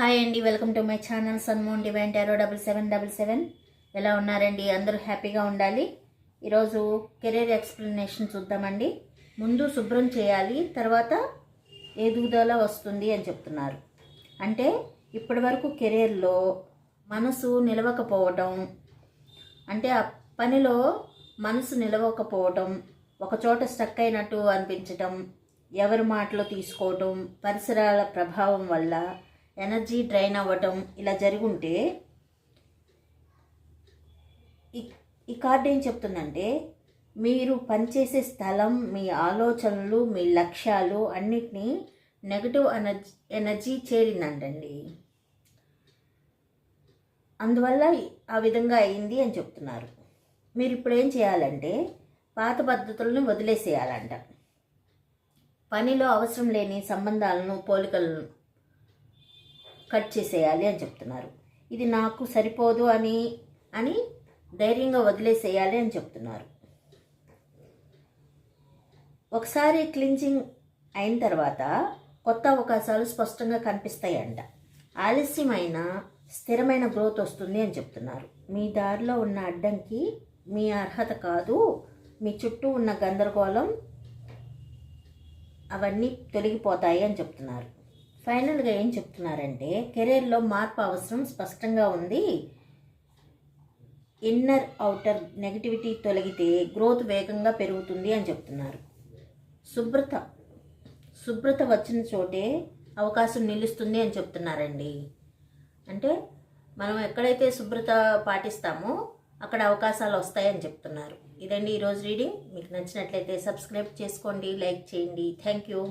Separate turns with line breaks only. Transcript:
Hi అండి welcome to my channel sun moon divine tarot double seven double seven. ఎలా ఉన్నారండి? అందరూ హ్యాపీగా ఉండాలి. ఈరోజు కెరీర్ ఎక్స్ప్లెనేషన్ చూద్దామండి. ముందు శుభ్రం చేయాలి తర్వాత ఎదుగుదల వస్తుంది అని చెప్తున్నారు. అంటే ఇప్పటి వరకు కెరీర్లో మనసు నిలవకపోవటం అంటే ఆ పనిలో మనసు నిలవకపోవటం ఒకచోట స్టక్ అయినట్టు అనిపించటం ఎవరి మాటలు తీసుకోవటం పరిసరాల ప్రభావం వల్ల ఎనర్జీ డ్రైన్ అవ్వటం ఇలా జరుగుంటే ఈ ఈ కార్డు ఏం చెప్తుందంటే మీరు పనిచేసే స్థలం మీ ఆలోచనలు మీ లక్ష్యాలు అన్నిటినీ నెగటివ్ ఎనర్జీ ఎనర్జీ చేరిందంటండి. అందువల్ల ఆ విధంగా అయింది అని చెప్తున్నారు. మీరు ఇప్పుడు ఏం చేయాలంటే పాత పద్ధతులను వదిలేసేయాలంట. పనిలో అవసరం లేని సంబంధాలను పోలికలను కట్ చేసేయాలి అని చెప్తున్నారు. ఇది నాకు సరిపోదు అని అని ధైర్యంగా వదిలేసేయాలి అని చెప్తున్నారు. ఒకసారి క్లింజింగ్ అయిన తర్వాత కొత్త అవకాశాలు స్పష్టంగా కనిపిస్తాయంట. ఆలస్యమైన స్థిరమైన గ్రోత్ వస్తుంది అని చెప్తున్నారు. మీ దారిలో ఉన్న అడ్డంకి మీ అర్హత కాదు. మీ చుట్టూ ఉన్న గందరగోళం అవన్నీ తొలగిపోతాయి అని చెప్తున్నారు. ఫైనల్గా ఏం చెప్తున్నారంటే కెరీర్లో మార్పు అవసరం స్పష్టంగా ఉంది. ఇన్నర్ అవుటర్ నెగిటివిటీ తొలగితే గ్రోత్ వేగంగా పెరుగుతుంది అని చెప్తున్నారు. శుభ్రత శుభ్రత వచ్చిన చోటే అవకాశం నిలుస్తుంది అని చెప్తున్నారండి. అంటే మనం ఎక్కడైతే శుభ్రత పాటిస్తామో అక్కడ అవకాశాలు వస్తాయని చెప్తున్నారు. ఇదండి ఈరోజు రీడింగ్. మీకు నచ్చినట్లయితే సబ్స్క్రైబ్ చేసుకోండి లైక్ చేయండి. Thank you.